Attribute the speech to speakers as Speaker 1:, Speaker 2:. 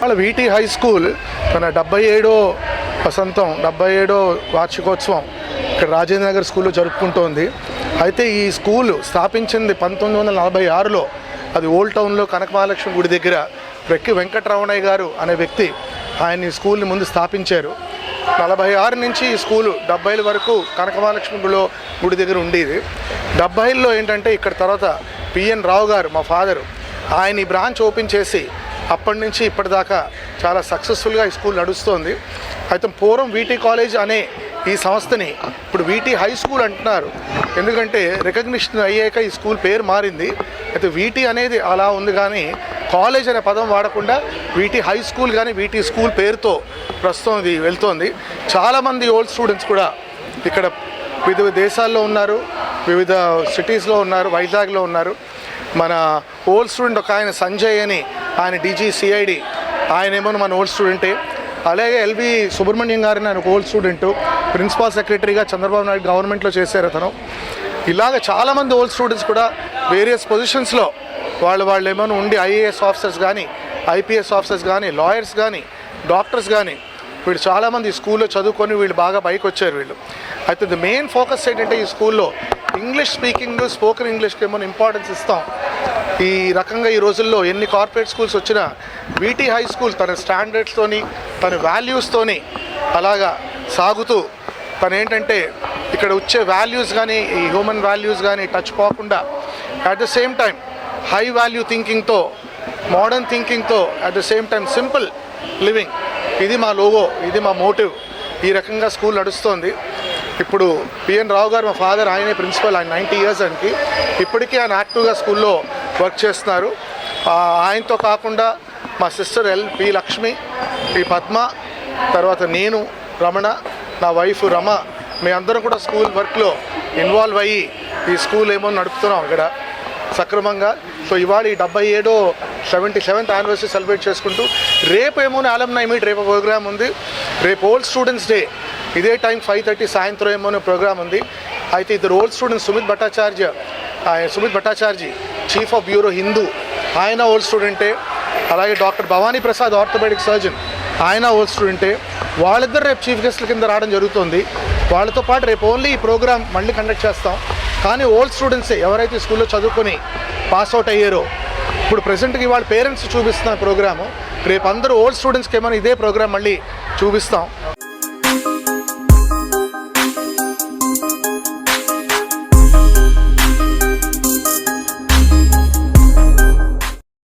Speaker 1: వాళ్ళ వీటీ high school తన డెబ్బై ఏడో వసంతం డెబ్బై ఏడో వార్షికోత్సవం ఇక్కడ రాజేంద్ర నగర్ స్కూల్లో జరుపుకుంటోంది. అయితే ఈ స్కూల్ స్థాపించింది పంతొమ్మిది వందల నలభై ఆరులో అది ఓల్డ్ టౌన్లో కనక మహాలక్ష్మి గుడి దగ్గర. వెక్కి వెంకటరమణయ్య గారు అనే వ్యక్తి ఆయన ఈ స్కూల్ని ముందు స్థాపించారు. నలభై ఆరు నుంచి ఈ స్కూలు డెబ్బైల వరకు కనక మహాలక్ష్మి గుడిలో గుడి దగ్గర ఉండేది. డెబ్బైల్లో ఏంటంటే ఇక్కడ తర్వాత పిఎన్ రావు గారు మా ఫాదరు ఆయన ఈ బ్రాంచ్ ఓపెన్ చేసి అప్పటి నుంచి ఇప్పటిదాకా చాలా సక్సెస్ఫుల్గా ఈ స్కూల్ నడుస్తోంది. అయితే పూర్వం వీటీ కాలేజ్ అనే ఈ సంస్థని ఇప్పుడు వీటీ హై స్కూల్ అంటున్నారు. ఎందుకంటే రికగ్నిషన్ అయ్యాక ఈ స్కూల్ పేరు మారింది. అయితే వీటీ అనేది అలా ఉంది కానీ కాలేజ్ అనే పదం వాడకుండా వీటీ హై స్కూల్ కానీ వీటీ స్కూల్ పేరుతో ప్రస్తుతం ఇది వెళ్తోంది. చాలామంది ఓల్డ్ స్టూడెంట్స్ కూడా ఇక్కడ వివిధ దేశాల్లో ఉన్నారు వివిధ సిటీస్లో ఉన్నారు వైజాగ్లో ఉన్నారు. మన ఓల్డ్ స్టూడెంట్ ఒక ఆయన సంజయ్ అని ఆయన డీజీ సిఐడి ఆయన ఏమో మన ఓల్డ్ స్టూడెంటే. అలాగే ఎల్వి సుబ్రహ్మణ్యం గారిని ఆయన ఒక ఓల్డ్ స్టూడెంట్ ప్రిన్సిపాల్ సెక్రటరీగా చంద్రబాబు నాయుడు గవర్నమెంట్లో చేశారు అతను. ఇలాగ చాలామంది ఓల్డ్ స్టూడెంట్స్ కూడా వేరియస్ పొజిషన్స్లో వాళ్ళు వాళ్ళు ఏమైనా ఉండి ఐఏఎస్ ఆఫీసర్స్ కానీ ఐపీఎస్ ఆఫీసర్స్ కానీ లాయర్స్ కానీ డాక్టర్స్ కానీ వీళ్ళు చాలామంది ఈ స్కూల్లో చదువుకొని వీళ్ళు బాగా పైకి వచ్చారు వీళ్ళు. అయితే ది మెయిన్ ఫోకస్ ఏంటంటే ఈ స్కూల్లో ఇంగ్లీష్ స్పీకింగ్ స్పోకెన్ ఇంగ్లీష్కి ఏమైనా ఇంపార్టెన్స్ ఇస్తాం. ఈ రకంగా ఈ రోజుల్లో ఎన్ని కార్పొరేట్ స్కూల్స్ వచ్చినా వీటీ హై స్కూల్ తన స్టాండర్డ్స్తోని తన వాల్యూస్తోని అలాగా సాగుతూ తను ఏంటంటే ఇక్కడ వచ్చే వాల్యూస్ కానీ ఈ హ్యూమన్ వాల్యూస్ కానీ టచ్ పోకుండా at the same time high value థింకింగ్తో modern థింకింగ్తో at the same time simple living ఇది మా లోగో ఇది మా మోటివ్ ఈ రకంగా స్కూల్ నడుస్తోంది. ఇప్పుడు పిఎన్ రావు గారు మా ఫాదర్ ఆయనే ప్రిన్సిపల్ ఆయన నైంటీ ఇయర్స్ ఆయనకి. ఇప్పటికీ ఆయన యాక్టివ్గా స్కూల్లో వర్క్ చేస్తున్నారు. ఆయనతో కాకుండా మా sister L P Lakshmi P Padma తర్వాత నేను రమణ నా వైఫ్ రమ మీ అందరం కూడా స్కూల్ వర్క్లో ఇన్వాల్వ్ అయ్యి ఈ స్కూల్ ఏమో నడుపుతున్నాం ఇక్కడ సక్రమంగా. సో ఇవాళ ఈ డెబ్బై ఏడో సెవెంటీ సెవెంత్ యానివర్సరీ సెలబ్రేట్ చేసుకుంటూ రేపు ఏమో ఆలమ్నై మీట్ రేపు ప్రోగ్రామ్ ఉంది. రేపు ఓల్డ్ స్టూడెంట్స్ డే ఇదే టైం ఫైవ్ థర్టీ సాయంత్రం ఏమో ప్రోగ్రామ్ ఉంది. అయితే ఇద్దరు old student Sumit Bhattacharya Sumit Bhattacharjee chief of bureau Hindu. ఆయన ఓల్డ్ స్టూడెంటే. అలాగే doctor Bhavani Prasad orthopaedic surgeon ఆయన ఓల్డ్ స్టూడెంటే. వాళ్ళిద్దరు రేపు చీఫ్ గెస్ట్ల కింద రావడం జరుగుతుంది. వాళ్ళతో పాటు రేపు ఓన్లీ ఈ ప్రోగ్రామ్ మళ్ళీ కండక్ట్ చేస్తాం. కానీ ఓల్డ్ స్టూడెంట్సే ఎవరైతే స్కూల్లో చదువుకొని పాస్ అవుట్ అయ్యారో ఇప్పుడు ప్రెసెంట్కి వాళ్ళ పేరెంట్స్ చూపిస్తున్న ప్రోగ్రాము రేపు అందరూ ఓల్డ్ స్టూడెంట్స్కి ఏమైనా ఇదే ప్రోగ్రామ్ మళ్ళీ చూపిస్తాం.